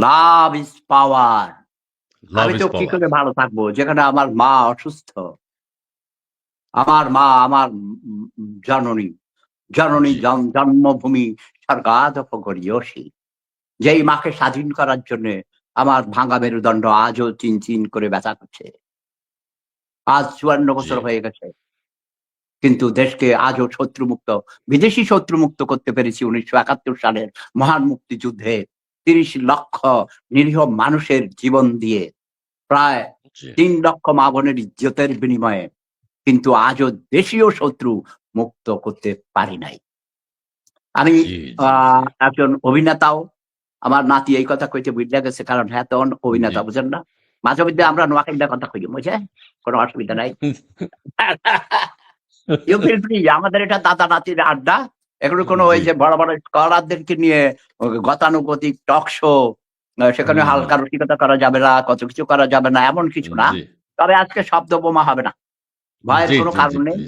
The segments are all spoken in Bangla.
লাভ ইজ পাওয়ার আমি তো কি করে ভালো থাকব? যেখানে আমার মা অসুস্থ। আমার মা আমার জননী জননী জন্মভূমি স্বর্গাদপ করিয়সী যেই মাকে স্বাধীন করার জন্য আমার ভাঙা মেরুদণ্ড আজও চিন চিন করে ব্যথা করছে। আজ চুয়ান্ন বছর হয়ে গেছে। কিন্তু দেশকে আজও শত্রুমুক্ত বিদেশি শত্রুমুক্ত করতে পেরেছি উনিশশো একাত্তর সালের মহান মুক্তিযুদ্ধে। তিরিশ লক্ষ নিরীহ মানুষের জীবন দিয়ে প্রায় তিন লক্ষ মা বোনের ইজ্জতের বিনিময়ে কিন্তু আজও দেশীয় শত্রু মুক্ত করতে পারি নাই। আমি একজন অভিনেতাও। আমার নাতি এই কথা কইতে বুঝলে গেছে কারণ হ্যাঁ তখন অভিনেতা বুঝেন না? মাঝে মধ্যে আমরা নোয়াখালীর কথা কই বুঝে? কোনো অসুবিধা নাই। ইউ ফিল ফ্রি আমাদের এটা দাদা নাতির আড্ডা। এগুলো কোনো ওই যে বড় বড় স্কলারদেরকে নিয়ে গতানুগতিক টক শো সেখানে হালকা রসিকতা করা যাবে না কত কিছু করা যাবে না এমন কিছু না। তবে আজকে শব্দ বোমা হবে না। ভয়ের কোনো কারণ নেই।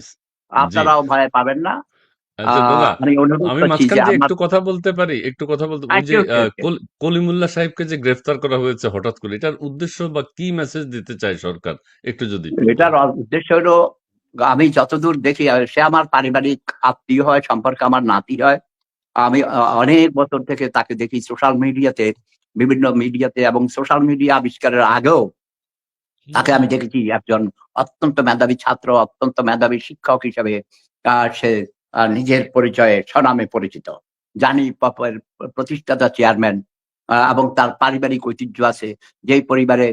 আপনারাও ভয় পাবেন না। আচ্ছা দাদা আমি মাঝখান দিয়ে একটু কথা বলতে পারি একটু কথা বলতে ওই যে আচ্ছা, কলিমুল্লাহ সাহেবকে যে গ্রেফতার করা হয়েছে হঠাৎ করে এটার উদ্দেশ্য বা কি মেসেজ দিতে চায় সরকার? একটু যদি এটার উদ্দেশ্য হলো আমি যতদূর দেখি সে আমার পারিবারিক আত্মীয় হয়, সম্পর্কে আমার নাতি হয়। আমি অনেক বছর থেকে তাকে দেখি সোশ্যাল মিডিয়াতে বিভিন্ন মিডিয়াতে এবং সোশ্যাল মিডিয়া আবিষ্কারের আগেও তাকে আমি দেখেছি একজন অত্যন্ত মেধাবী ছাত্র, অত্যন্ত মেধাবী শিক্ষক হিসেবে সে নিজের পরিচয়ে স্বনামে পরিচিত। জানি পপের প্রতিষ্ঠাতা চেয়ারম্যান এবং তার পারিবারিক ঐতিহ্য আছে। যেই পরিবারে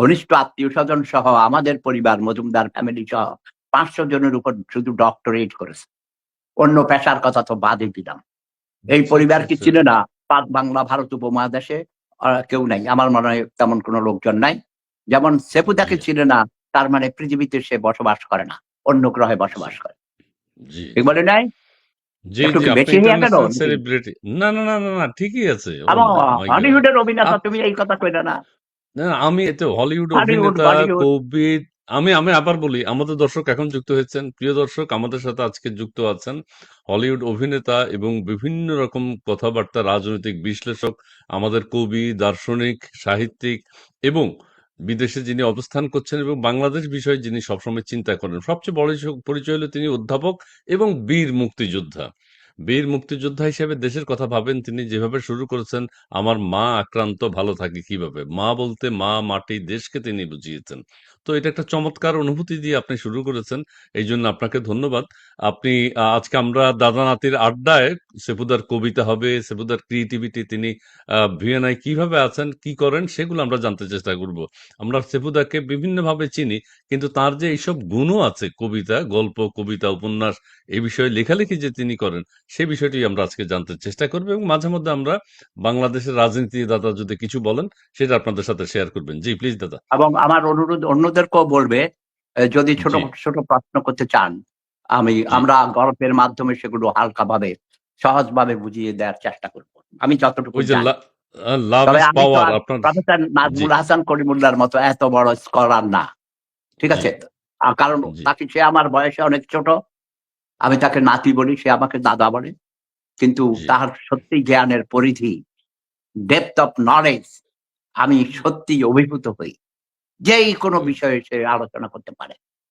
ঘনিষ্ঠ আত্মীয় স্বজন সহ আমাদের পরিবার, মজুমদার ফ্যামিলি সহ পাঁচশো জনের উপর শুধু ডক্টরেট করেছে। অন্য পেশার কথা তো বাদে দিলাম। এই পরিবার কি ছিল না? পাক বাংলা ভারত উপমহাদেশে কেউ নাই। আমার মনে হয় তেমন কোনো লোকজন নাই। যেমন সেপুদাকে ছিল না তার মানে পৃথিবীতে সে বসবাস করে না। অন্য গ্রহে বসবাস করে। ঠিক বলে নাই? না না না ঠিকই আছে। হলিউডের অভিনেতা তুমি এই কথা কইলে না। আমি এতে হলিউড হলিউড অভিনেতা কবি আমি আমি আবার বলি, আমাদের দর্শক এখন যুক্ত হয়েছেন। প্রিয় দর্শক, আমাদের সাথে আজকে যুক্ত আছেন হলিউড অভিনেতা এবং বিভিন্ন রকম কথাবার্তা, রাজনৈতিক বিশ্লেষক, আমাদের কবি, দার্শনিক, সাহিত্যিক এবং বিদেশে যিনি অবস্থান করছেন এবং বাংলাদেশ বিষয়ে যিনি সবসময় চিন্তা করেন, সবচেয়ে বড় পরিচয় হলো তিনি অধ্যাপক এবং বীর মুক্তিযোদ্ধা। বীর মুক্তিযোদ্ধা হিসেবে দেশের কথা ভাবেন, তিনি যেভাবে শুরু করেছেন, আমার মা আক্রান্ত, ভালো থাকে কীভাবে? মা বলতে মা, মাটি, দেশকে তিনি বুঝিয়েছেন। তো এটা একটা চমৎকার অনুভূতি দিয়ে আপনি শুরু করেছেন এই জন্য আপনাকে ধন্যবাদ। আপনি আজকে আমরা দাদা নাতির আড্ডায় সেপুদার কবিতা হবে সেপুদার ক্রিয়েটিভিটি তিনি ভিয়েনায় কীভাবে আছেন কি করেন সেগুলো আমরা জানতে চেষ্টা করব। আমরা সেপুদাকে বিভিন্নভাবে চিনি কিন্তু তার যে এইসব গুণও আছে কবিতা গল্প কবিতা উপন্যাস এই বিষয়ে লেখালেখি যে তিনি করেন সেই বিষয়টি আমরা আজকে জানতে চেষ্টা করব এবং মাঝে মধ্যে আমরা বাংলাদেশের রাজনীতি দাদা যদি কিছু বলেন সেটা আপনাদের সাথে শেয়ার করবেন। জি প্লিজ দাদা। এবং আমার অনুরোধ অন্যদেরকেও বলবে যদি ছোট ছোট প্রশ্ন করতে চান আমি আমরা গল্পের মাধ্যমে সেগুলো হালকাভাবে সহজভাবে বুঝিয়ে দেওয়ার চেষ্টা করব। আমি যতটুকু প্রফেসর নাজমুল হাসান করিমুল্লার মতো এত বড় স্কলার না। ঠিক আছে? কারণ তাকে সে আমার বয়সে অনেক ছোট। আমি তাকে নাতি বলি সে আমাকে দাদা বলে। কিন্তু তার সত্যি জ্ঞানের পরিধি ডেপথ অফ নলেজ আমি সত্যি অভিভূত হই। যেই কোনো বিষয়ে সে আলোচনা করতে পারে।